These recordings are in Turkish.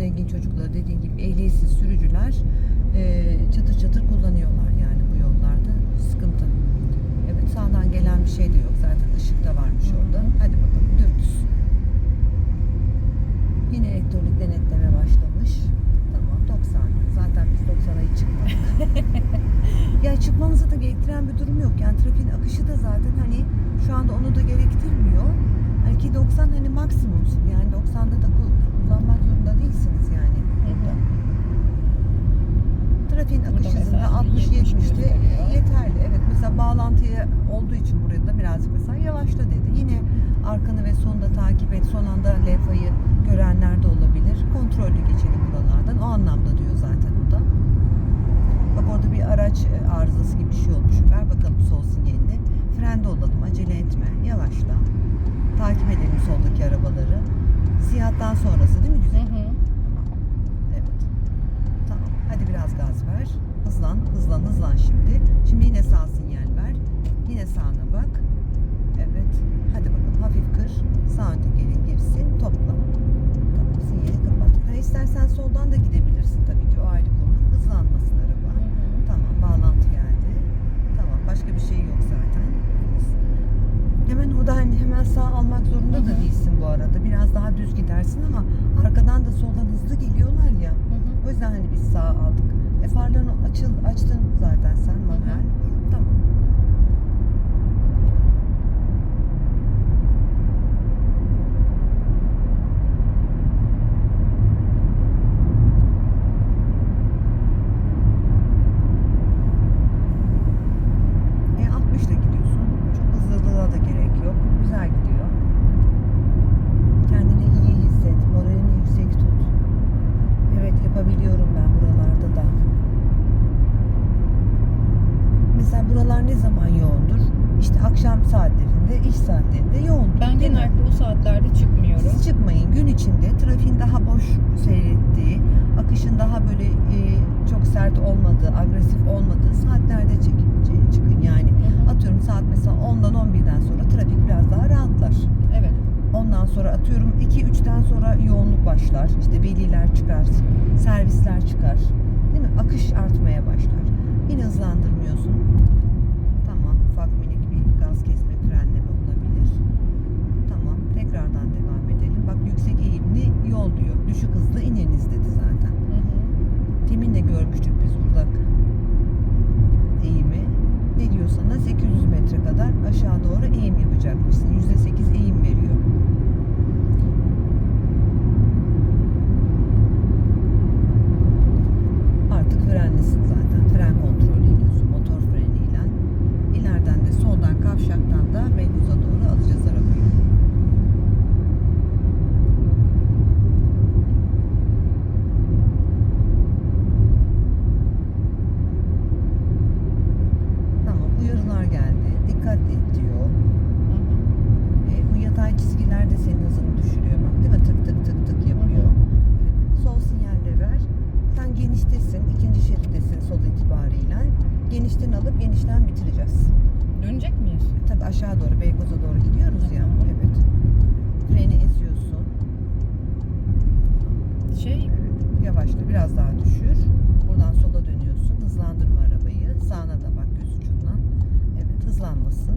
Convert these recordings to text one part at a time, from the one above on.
zengin çocukları dediğin gibi ehliyetsiz sürücüler e, çatır çatır kullanıyorlar yani bu yollarda. Sıkıntı. Evet sağdan gelen bir şey de yok. Zaten ışık da varmış Hı orada. Hadi bakalım dümdüz. Yine elektronik denetleme başlamış. Tamam 90. Zaten biz 90'a hiç çıkmadık. ya çıkmamızı da gerektiren bir durum yok. Yani trafiğin akışı da zaten hani şu anda onu da gerektirmiyor. Hani ki 90 hani maksimumsun. Yani 90'da da zorunda değilsiniz yani burada. Trafiğin akış hızında mesela 60 70 70'te gösteriyor. yeterli. Evet mesela bağlantıya olduğu için burada da birazcık mesela yavaşla dedi. Yine arkanı ve sonunda takip et. Son anda levhayı görenler de olabilir. Kontrollü geçelim buralardan. O anlamda diyor zaten o da. Bak orada bir araç e, arızası gibi bir şey olmuş. Ver bakalım sol sinyalini. Frende olalım. Acele etme. Yavaşla. Takip edelim soldaki arabaları. Siyahtan sonrası değil mi güzel? Hı hı. Evet. Tamam. Hadi biraz gaz ver. Hızlan, hızlan, hızlan şimdi. Şimdi yine sağ sinyal ver. Yine sağına bak. Evet. Hadi bakalım hafif kır. Sağ tekerin girsin. Topla. Tamam. Sinyali kapat. Ha, istersen soldan da gidebilirsin tabii ki. O ayrı konu. Hızlanmasın araba. Hı hı. Tamam. Bağlantı geldi. Tamam. Başka bir şey yok zaten. Hemen o da hani hemen sağ almak zorunda Hı da hı. değilsin bu arada. Biraz daha düz gidersin ama arkadan da soldan hızlı geliyorlar ya. Hı hı. O yüzden hani biz sağ aldık. E farlarını açıl, açtın zaten sen manuel. Tamam. E 60 ile gidiyorsun. Çok hızlılığa da gerek yok. Güzel gidiyor. Kendini iyi hisset. Moralini yüksek tut. Evet yapabiliyorum ben buralarda da. Mesela buralar ne zaman yoğundur? İşte akşam saatlerinde, iş saatlerinde yoğundur. Ben genellikle o saatlerde çıkmıyorum. Siz çıkmayın. Gün içinde trafiğin daha boş seyrettiği, akışın daha böyle e, çok sert olmadığı, agresif olmadığı saatlerde çekin, çıkın yani. Hı hı. Atıyorum saat mesela 10'dan 11'den sonra trafik biraz daha rahatlar. Ondan sonra atıyorum 2-3'ten sonra yoğunluk başlar. İşte veliler çıkar, servisler çıkar. Değil mi? Akış artmaya başlar. Yine hızlandırmıyorsun. Tamam. Ufak minik bir gaz kesme, frenleme olabilir. Tamam. Tekrardan devam edelim. Bak yüksek eğimli yol diyor. Düşük hızlı ineniz dedi zaten. Hı hı. Demin de görmüştük biz burada eğimi. Ne diyor sana? 800 metre kadar aşağı doğru eğim yapacakmışsın. %8 eğim veriyor. Artık frenlisin zaten. Fren kontrolü ediyorsun motor freniyle. İleriden de soldan kavşaktan da Beykoz'a doğru alacağız arabayı. Tamam uyarılar geldi. Dikkatli et diyor. Hı hı. E, bu yatay çizgiler de senin hızını düşürüyor bak değil mi? Tık tık tık tık yapıyor. Hı Evet. Sol sinyalle ver. Sen geniştesin. ikinci şerittesin sol itibariyle. Genişten alıp genişten bitireceğiz. Dönecek miyiz? Tabii aşağı doğru Beykoz'a doğru gidiyoruz ya. Tamam. Evet. Freni eziyorsun. Şey, Evet. Yavaşla biraz daha düşür. Buradan sola dönüyorsun. Hızlandırma arabayı. Sağına da bak göz ucundan. Evet hızlanmasın.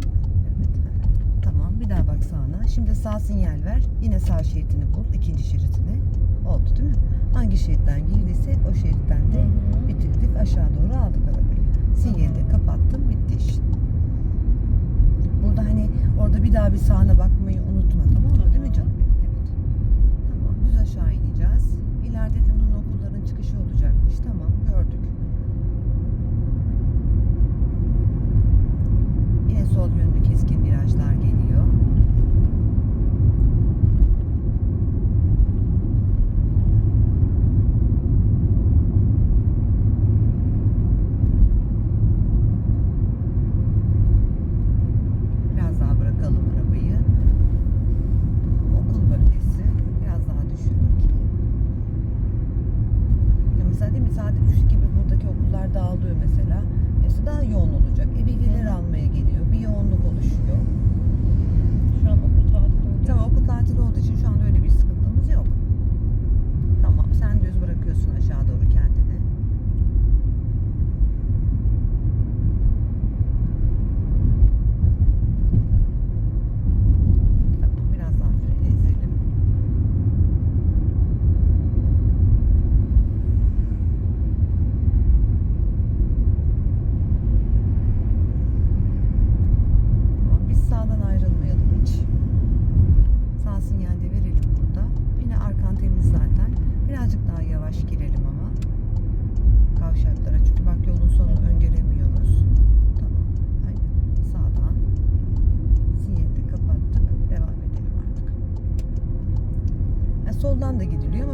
Bir daha bak sağına. Şimdi sağ sinyal ver. Yine sağ şeridini bul. ikinci şeridini. Oldu değil mi? Hangi şeritten girdiyse o şeritten de Hı hı. bitirdik. Aşağı doğru aldık arabayı. Sinyali de kapattım. Bitti işin. Burada hani orada bir daha bir sağına bakmayı unutma tamam mı? Değil mi Tamam. canım? Evet. Tamam düz aşağı ineceğiz. İleride de Nun okulların çıkışı olacakmış. Tamam gördük. Yine sol yönlü keskin virajlar geliyor. Biraz daha bırakalım arabayı. Okul bölgesi biraz daha düşük bakayım. Ya mesela değil mi saat 3 gibi buradaki okullar dağılıyor mesela. Mesela daha yoğun olacak. E, veliler almaya geliyor. Bir yoğunluk oluşuyor. şu an okul tatili olduğu Tamam okul tatili olduğu için şu anda öyle bir sıkıntımız yok. Tamam sen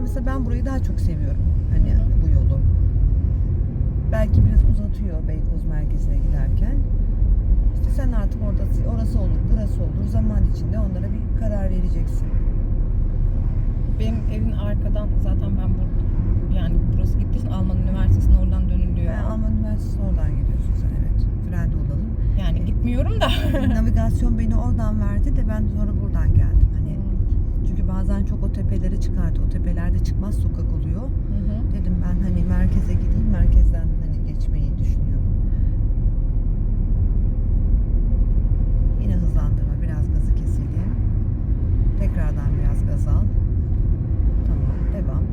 Aslında ben burayı daha çok seviyorum. Hani Hı hı. bu yolu. Belki biraz uzatıyor Beykoz merkezine giderken. İşte sen artık orada orası olur, burası olur. Zaman içinde onlara bir karar vereceksin. Benim evin arkadan zaten ben burada yani burası gittiği için Alman Üniversitesi'ne oradan dönülüyor. Ben Alman Üniversitesi'ne oradan gidiyorsun sen evet. Frende olalım. Yani gitmiyorum da. Navigasyon beni oradan verdi de ben sonra buradan geldim. Bazen çok o tepelere çıkardı. O tepelerde çıkmaz sokak oluyor. Hı hı. Dedim ben hani merkeze gideyim. Merkezden hani geçmeyi düşünüyorum. Yine hızlandırma. Biraz gazı keselim. Tekrardan biraz gaz al. Tamam. Devam.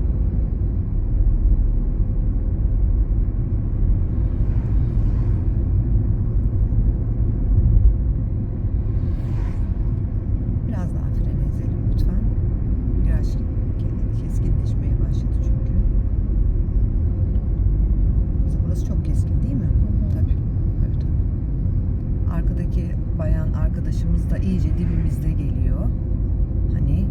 Biraz daha frene ezelim lütfen. Biraz ke- keskinleşmeye başladı çünkü. Mesela burası çok keskin değil mi? hı. Tabii. Tabii tabii. Arkadaki bayan arkadaşımız da iyice dibimizde geliyor. Hani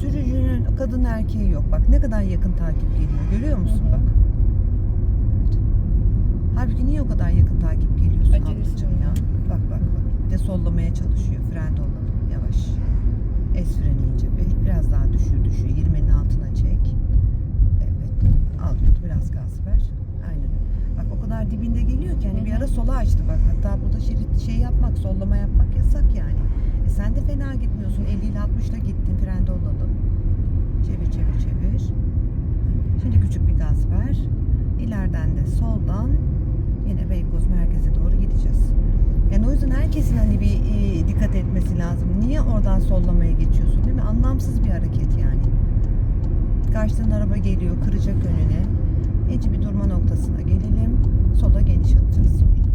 sürücünün kadın erkeği yok. Bak ne kadar yakın takip geliyor. Görüyor musun bak? Evet. Halbuki niye o kadar yakın takip geliyorsun Acelesi ablacığım ya? Bak bak bak. Bir de sollamaya çalışıyor. Frende olalım. Yavaş. Es freni iyice. Bir- Biraz daha düşür düşür. 20'nin altına çek. Evet. Al. Biraz gaz ver. Aynen öyle. Bak o kadar dibinde geliyor ki hani bir ara sola açtı bak. Hatta burada şerit şey yapmak, sollama yapmak yasak yani. E sen de fena gitmiyorsun. 50 ile 60 ile gittin. Frende olalım. Çevir çevir çevir. Şimdi küçük bir gaz ver. İleriden de soldan yine Beykoz merkeze doğru gideceğiz. Yani o yüzden herkesin hani bir e, dikkat etmesi lazım. Niye oradan sollamaya geçiyorsun değil mi? Anlamsız bir hareket yani. Karşıdan araba geliyor, kıracak önüne. Ece bir durma noktasına gelelim. Sola geniş alacağız sonra.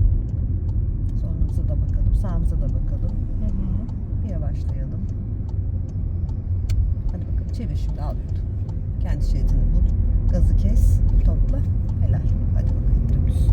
Solumuza da bakalım, sağımıza da bakalım. Hı hı. Yavaşlayalım. Hadi bakalım çevir şimdi al yurdu. Kendi şeridini bul. Gazı kes, topla, helal. Hadi bakalım dümdüz.